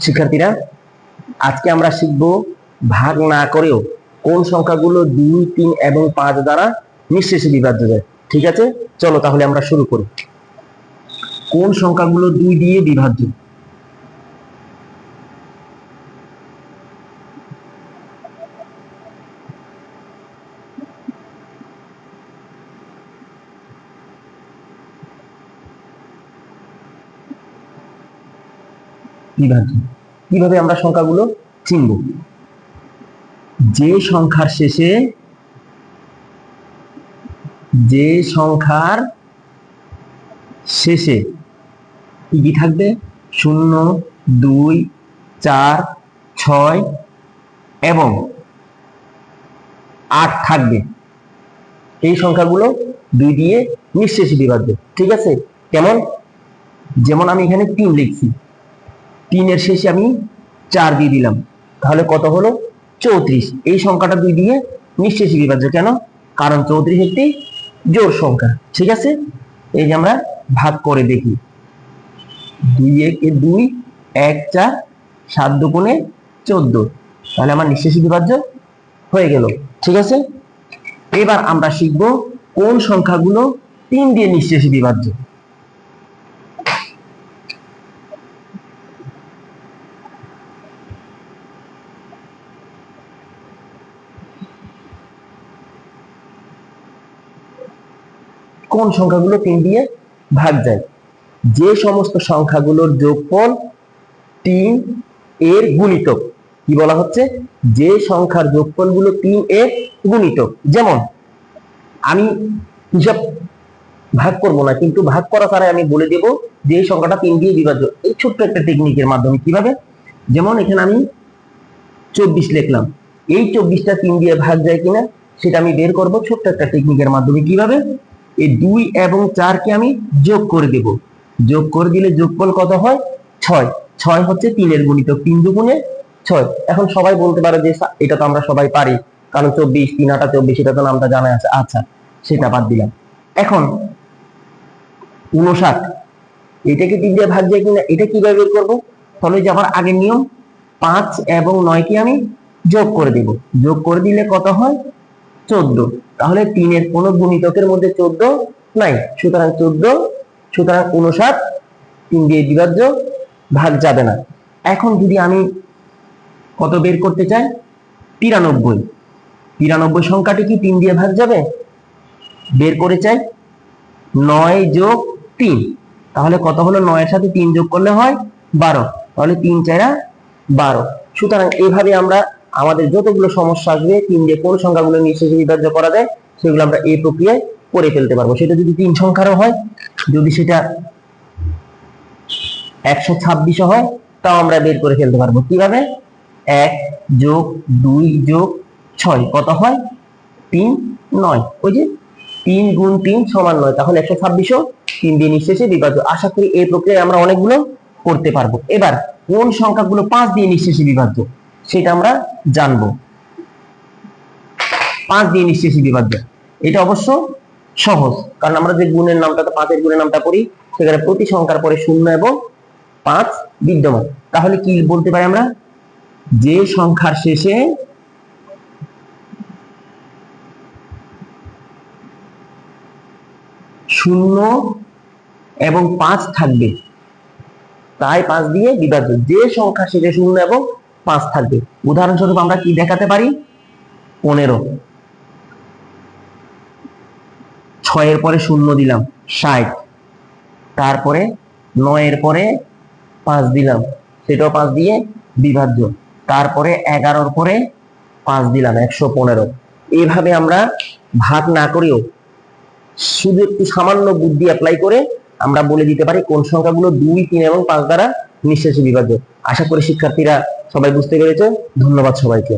শিক্ষার্থীরা, আজকে আমরা শিখব ভাগ না করেও কোন সংখ্যাগুলো দুই, তিন এবং পাঁচ দ্বারা নিঃশেষে বিভাজ্য যায়। ঠিক আছে? চলো তাহলে আমরা শুরু করি। কোন সংখ্যাগুলো দুই দিয়ে বিভাজ্য? বিভাজ্য কীভাবে আমরা সংখ্যাগুলো চিনব? যে সংখ্যার শেষে যে সংখ্যার শেষে কি কি থাকবে? শূন্য, দুই, চার, ছয় এবং আট থাকবে। এই সংখ্যাগুলো দুই দিয়ে নিঃশেষে বিভাজ্য ঠিক আছে? কেমন? যেমন আমি এখানে তিন লিখছি। তিনের শেষে আমি চার দিয়ে দিলাম। তাহলে কত হলো? চৌত্রিশ। এই সংখ্যাটা দুই দিয়ে নিঃশেষে বিভাজ্য কেন? কারণ চৌত্রিশ একটি জোড় সংখ্যা। ঠিক আছে? এই যে আমরা ভাগ করে দেখি। দুই একে দুই, এক, চার, সাত দুগুণে চোদ্দ। তাহলে আমার নিঃশেষে বিভাজ্য হয়ে গেল। ঠিক আছে? এবার আমরা শিখব কোন সংখ্যাগুলো তিন দিয়ে নিঃশেষে বিভাজ্য কোন সংখ্যাগুলো তিন দিয়ে ভাগ যায়? যে সমস্ত সংখ্যাগুলোর যোগফল তিন এর গুণিতক। কি বলা হচ্ছে? যে সংখ্যার যোগফলগুলো তিন এর গুণিতক। যেমন, আমি হিসাব ভাগ করব না, কিন্তু ভাগ করা ছাড়াই আমি বলে দেব যে এই সংখ্যাটা তিন দিয়ে বিভাজ্য। এই ছোট্ট একটা টেকনিকের মাধ্যমে কীভাবে? যেমন, এখানে আমি চব্বিশ লিখলাম। এই চব্বিশটা তিন দিয়ে ভাগ যায় কিনা, সেটা আমি বের করব ছোট্ট একটা টেকনিকের মাধ্যমে কীভাবে? এই দুই এবং চারকে আমি যোগ করে দেব। যোগ করে দিলে যোগফল কত হয়? ছয়। ছয় হচ্ছে তিনের গুণিতক তিন দুগুণে ছয়। এখন সবাই বলতে পারে যে এটা তো আমরা সবাই পারি। কারণ চব্বিশ, তিন আটা চব্বিশ, এটা তো নামটা জানা আছে। আচ্ছা সেটা বাদ দিলাম। এখন উনষাট এটাকে তিন দিয়ে ভাগ যায় কিনা, এটা কীভাবে বের করব? তাহলে যে আমার আগের নিয়ম, পাঁচ এবং নয়কে আমি যোগ করে দেব। যোগ করে দিলে কত হয়? চোদ্দ। তাহলে তিনের কোন গুণিতকের মধ্যে চোদ্দ নাই। সুতরাং চোদ্দ, সুতরাং উনষাট তিন দিয়ে বিভাজ্য ভাগ যাবে না। এখন যদি আমি কত বের করতে চাই? তিরানব্বই। তিরানব্বই সংখ্যাটি কি তিন দিয়ে ভাগ যাবে? বের করে চাই। নয় যোগ তিন। তাহলে কত হলো? নয়ের সাথে তিন যোগ করলে হয় বারো। তাহলে তিন চারা বারো। সুতরাং এভাবে আমরা আমাদের যতগুলো সমস্যা আসবে তিন দিয়ে কোন সংখ্যাগুলো নিঃশেষে বিভাজ্য করা যায়, সেগুলো আমরা এই প্রক্রিয়ায় করে ফেলতে পারব। সেটা যদি তিন সংখ্যারও হয়, যদি সেটা একশো ছাব্বিশও হয়, তাও আমরা বের করে ফেলতে পারব। কীভাবে? এক যোগ দুই যোগ ছয়। কত হয়? তিন নয়। ওই যে তিন গুণ তিন সমান নয়। তাহলে একশো ছাব্বিশও তিন দিয়ে নিঃশেষে বিভাজ্য। আশা করি এই প্রক্রিয়ায় আমরা অনেকগুলো করতে পারব। এবার কোন সংখ্যাগুলো পাঁচ দিয়ে নিঃশেষে বিভাজ্য, সেটা আমরা জানব। পাঁচ দিয়ে নিঃশেষে বিভাজ্য এটা অবশ্য সহজ, কারণ আমরা যে গুণের নামটা, পাঁচের গুণের নামটা পড়ি, সেখানে প্রতি সংখ্যার পরে শূন্য এবং পাঁচ বিদ্যমান। তাহলে কি বলতে পারি আমরা? যে সংখ্যার শেষে শূন্য এবং পাঁচ থাকবে, তাই পাঁচ দিয়ে বিভাজ্য। যে সংখ্যা শেষে শূন্য এবং পাঁচ থাকবে। উদাহরণস্বরূপ আমরা কি দেখাতে পারি? পনেরো। ছয়ের পরে শূন্য দিলাম, ষাট। তারপরে নয়ের পরে পাঁচ দিলাম, সেটাও পাঁচ দিয়ে বিভাজ্য। তারপরে এগারোর পরে পাঁচ দিলাম, একশো পনেরো। এইভাবে আমরা ভাগ না করেও শুধু একটু সামান্য বুদ্ধি অ্যাপ্লাই করে আমরা বলে দিতে পারি কোন সংখ্যাগুলো দুই, তিন এবং পাঁচ দ্বারা নিঃশেষে বিভাজ্য। আশা করি শিক্ষার্থীরা সবাই বুঝতে পেরেছে। ধন্যবাদ সবাইকে।